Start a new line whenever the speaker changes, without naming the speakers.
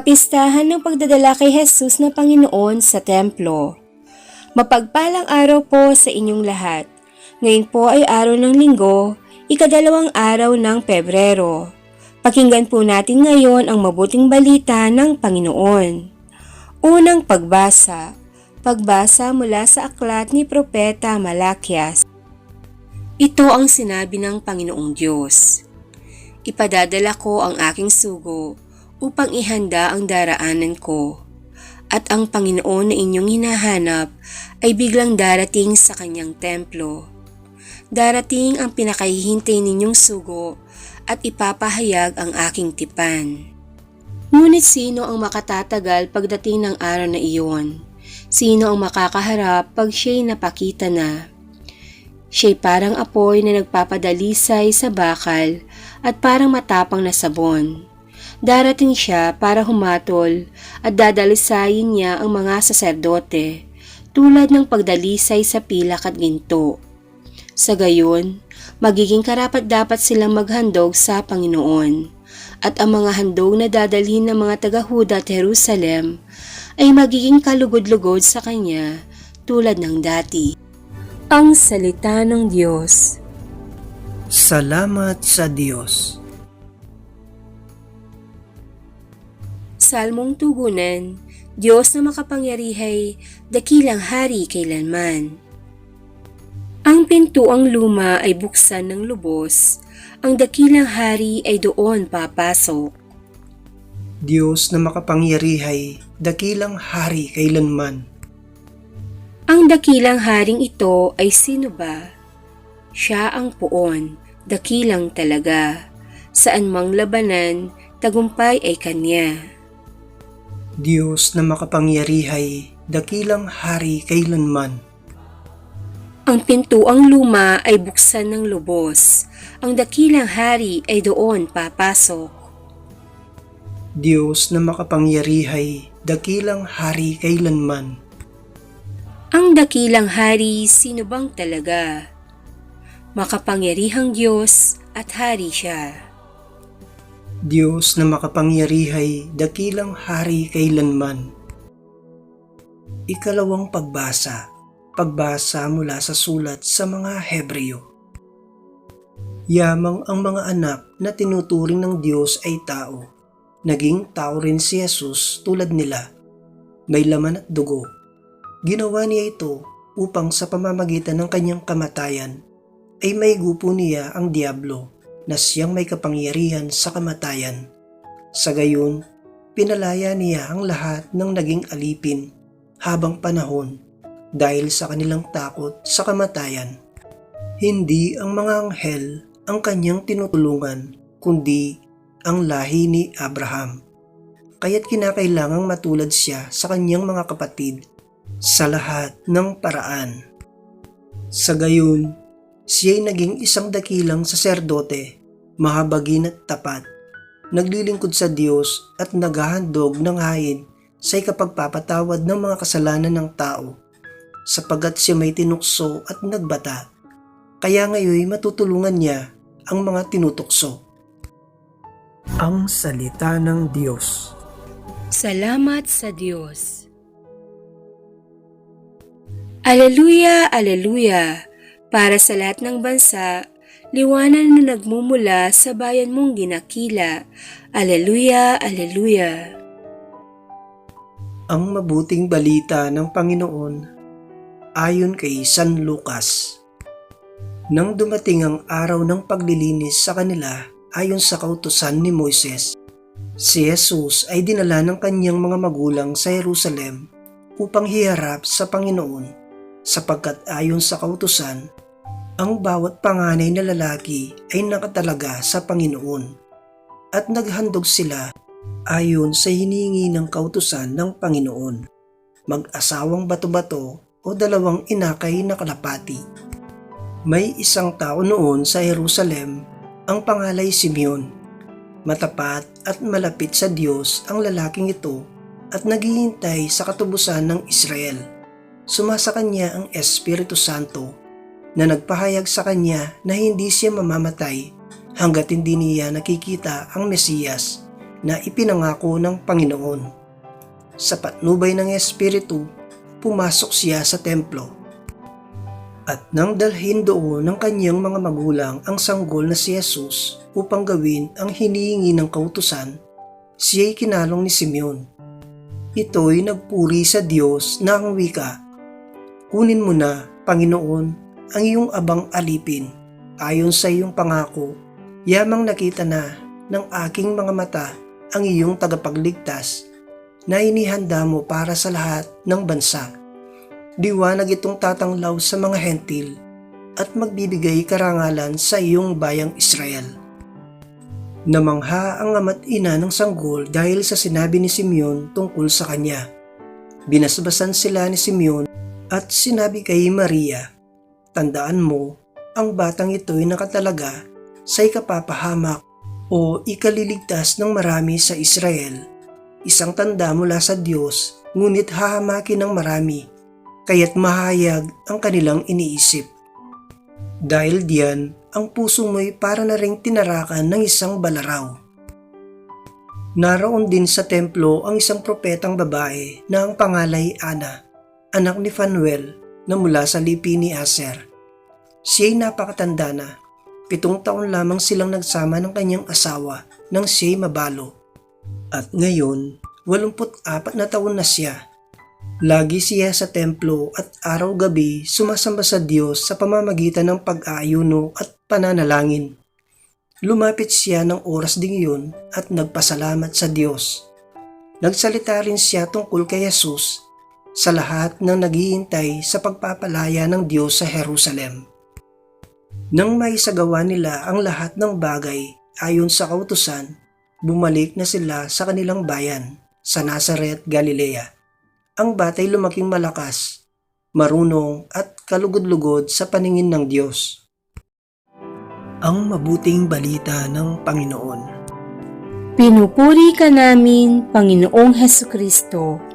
Kapistahan ng pagdadala kay Jesus na Panginoon sa templo. Mapagpalang araw po sa inyong lahat. Ngayon po ay araw ng linggo, ikadalawang araw ng Pebrero. Pakinggan po natin ngayon ang mabuting balita ng Panginoon. Unang pagbasa. Pagbasa mula sa aklat ni Propeta Malakias. Ito ang sinabi ng Panginoong Diyos. Ipadadala ko ang aking sugo upang ihanda ang daraanan ko. At ang Panginoon na inyong hinahanap ay biglang darating sa kanyang templo. Darating ang pinakahihintay ninyong sugo at ipapahayag ang aking tipan. Ngunit sino ang makatatagal pagdating ng araw na iyon? Sino ang makakaharap pag siya'y napakita na? Siya'y parang apoy na nagpapadalisay sa bakal at parang matapang na sabon. Darating siya para humatol at dadalisayin niya ang mga saserdote tulad ng pagdalisay sa pilak at ginto. Sa gayon, magiging karapat dapat silang maghandog sa Panginoon at ang mga handog na dadalhin ng mga taga-Huda at Jerusalem ay magiging kalugod-lugod sa Kanya tulad ng dati. Ang Salita ng Diyos
Salamat sa Diyos.
Salmong Tugunan, Diyos na makapangyarihay, dakilang hari kailanman. Ang pintuang luma ay buksan ng lubos, ang dakilang hari ay doon papasok.
Diyos na makapangyarihay, dakilang hari kailanman.
Ang dakilang haring ito ay sino ba? Siya ang puon, dakilang talaga. Saan mang labanan, tagumpay ay kanya.
Diyos na makapangyarihay, dakilang hari kailanman.
Ang pintuang luma ay buksan ng lubos. Ang dakilang hari ay doon papasok.
Diyos na makapangyarihay, dakilang hari kailanman.
Ang dakilang hari sino bang talaga? Makapangyarihang Diyos at hari siya.
Diyos na makapangyarihay, dakilang hari kailanman. Ikalawang pagbasa. Pagbasa mula sa sulat sa mga Hebreo. Yamang ang mga anak na tinuturing ng Diyos ay tao. Naging tao rin si Jesus tulad nila. May laman at dugo. Ginawa niya ito upang sa pamamagitan ng kanyang kamatayan ay may gupo niya ang Diablo na siyang may kapangyarihan sa kamatayan. Sa gayon, pinalaya niya ang lahat ng naging alipin habang panahon dahil sa kanilang takot sa kamatayan. Hindi ang mga anghel ang kanyang tinutulungan, kundi ang lahi ni Abraham. Kaya't kinakailangang matulad siya sa kanyang mga kapatid sa lahat ng paraan. Sa gayon, siya'y naging isang dakilang saserdote, mahabagin at tapat, naglilingkod sa Diyos at naghahandog ng hayin sa ikapagpapatawad ng mga kasalanan ng tao, sapagat siya may tinukso at nagbata. Kaya ngayon matutulungan niya ang mga tinutukso. Ang Salita ng Diyos
Salamat sa Diyos. Aleluya, aleluya! Para sa lahat ng bansa, liwanan na nagmumula sa bayan mong ginakila. Aleluya, aleluya!
Ang mabuting balita ng Panginoon ayon kay San Lucas. Nang dumating ang araw ng paglilinis sa kanila ayon sa kautusan ni Moises, si Jesus ay dinala ng kanyang mga magulang sa Jerusalem upang hiharap sa Panginoon sapagkat ayon sa kautusan, ang bawat panganay na lalaki ay nakatalaga sa Panginoon at naghandog sila ayon sa hiningi ng kautusan ng Panginoon, mag-asawang bato-bato o dalawang inakay na kalapati. May isang tao noon sa Jerusalem, ang pangalay Simeon. Matapat at malapit sa Diyos ang lalaking ito at naghihintay sa katubusan ng Israel. Sumasa kanya ang Espiritu Santo na nagpahayag sa kanya na hindi siya mamamatay hanggat hindi niya nakikita ang Mesiyas na ipinangako ng Panginoon. Sa patnubay ng Espiritu, pumasok siya sa templo. At nang dalhin doon ng kanyang mga magulang ang sanggol na si Jesus upang gawin ang hinihingi ng kautusan, siya'y kinalong ni Simeon. Ito'y nagpuri sa Diyos na ang wika, Kunin mo na, Panginoon, ang iyong abang alipin. Ayon sa iyong pangako, yamang nakita na ng aking mga mata ang iyong tagapagligtas na inihanda mo para sa lahat ng bansa. Diwanag itong tatanglaw sa mga hentil at magbibigay karangalan sa iyong bayang Israel. Namangha ang ama't ina ng sanggol dahil sa sinabi ni Simeon tungkol sa kanya. Binasbasan sila ni Simeon at sinabi kay Maria, Tandaan mo, ang batang ito'y nakatalaga sa ikapapahamak o ikaliligtas ng marami sa Israel. Isang tanda mula sa Diyos, ngunit hahamakin ng marami, kaya't mahayag ang kanilang iniisip. Dahil diyan, ang puso mo'y para na ring tinarakan ng isang balaraw. Naroon din sa templo ang isang propetang babae na ang pangalay Ana anak ni Fanuel na mula sa lipi ni Aser. Siya'y napakatanda na. Pitong taon lamang silang nagsama ng kanyang asawa nang siya'y mabalo. At ngayon, 84 na taon na siya. Lagi siya sa templo at araw-gabi sumasamba sa Diyos sa pamamagitan ng pag-aayuno at pananalangin. Lumapit siya ng oras ding yun at nagpasalamat sa Diyos. Nagsalita rin siya tungkol kay Jesus sa lahat ng naghihintay sa pagpapalaya ng Diyos sa Jerusalem. Nang maisagawa nila ang lahat ng bagay ayon sa kautusan, bumalik na sila sa kanilang bayan sa Nazareth, Galilea. Ang batay lumaking malakas, marunong at kalugod-lugod sa paningin ng Diyos. Ang mabuting balita ng Panginoon.
Pinupuri ka namin, Panginoong Heso Kristo.